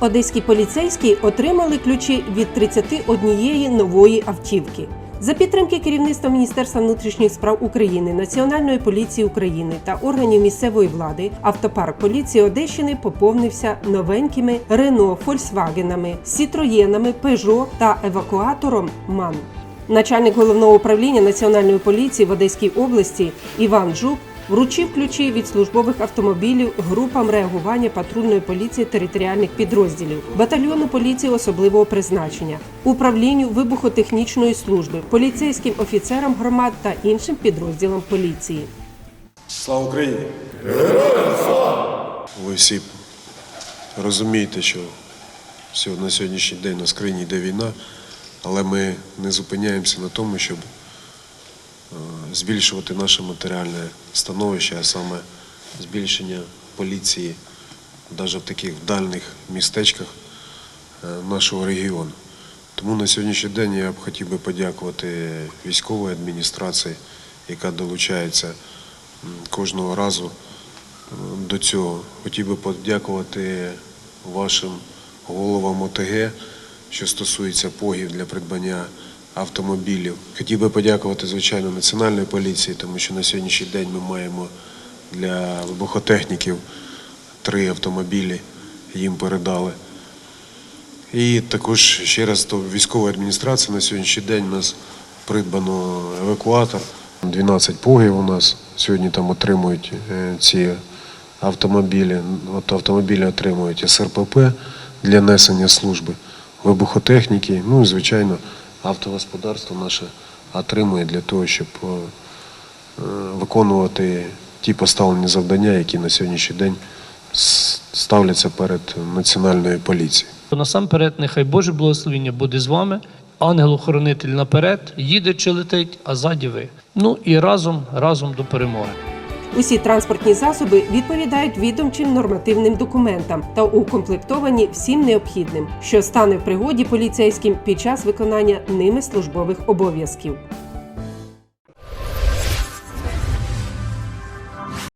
Одеські поліцейські отримали ключі від 31 нової автівки. За підтримки керівництва Міністерства внутрішніх справ України, Національної поліції України та органів місцевої влади, автопарк поліції Одещини поповнився новенькими Рено, Фольксвагенами, Сітроєнами, Пежо та евакуатором МАН. Начальник головного управління Національної поліції в Одеській області Іван Жук вручив ключі від службових автомобілів групам реагування патрульної поліції територіальних підрозділів, батальйону поліції особливого призначення, управлінню вибухотехнічної служби, поліцейським офіцерам громад та іншим підрозділам поліції. Слава Україні! Героям слава! Ви всі розумієте, що на сьогоднішній день у нас країні йде війна, але ми не зупиняємося на тому, щоб збільшувати наше матеріальне становище, а саме збільшення поліції навіть в таких дальних містечках е, нашого регіону. Тому на сьогоднішній день я б хотів би подякувати військовій адміністрації, яка долучається кожного разу е, до цього. Хотів би подякувати вашим головам ОТГ, що стосується погів для придбання автомобілів. Хотів би подякувати, звичайно, Національній поліції, тому що на сьогоднішній день ми маємо для вибухотехніків три автомобілі, їм передали. І також ще раз до військової адміністрації на сьогоднішній день у нас придбано евакуатор. 12 погів у нас сьогодні там отримують е, ці автомобілі. От автомобілі отримують СРПП для несення служби, вибухотехніки. Ну і звичайно, автогосподарство наше отримує для того, щоб е, виконувати ті поставлені завдання, які на сьогоднішній день ставляться перед національною поліцією. Насамперед, нехай Боже благословіння буде з вами. Ангел-охоронитель наперед, їде чи летить, а ззаді ви. Ну і разом, разом до перемоги. Усі транспортні засоби відповідають відомчим нормативним документам та укомплектовані всім необхідним, що стане в пригоді поліцейським під час виконання ними службових обов'язків.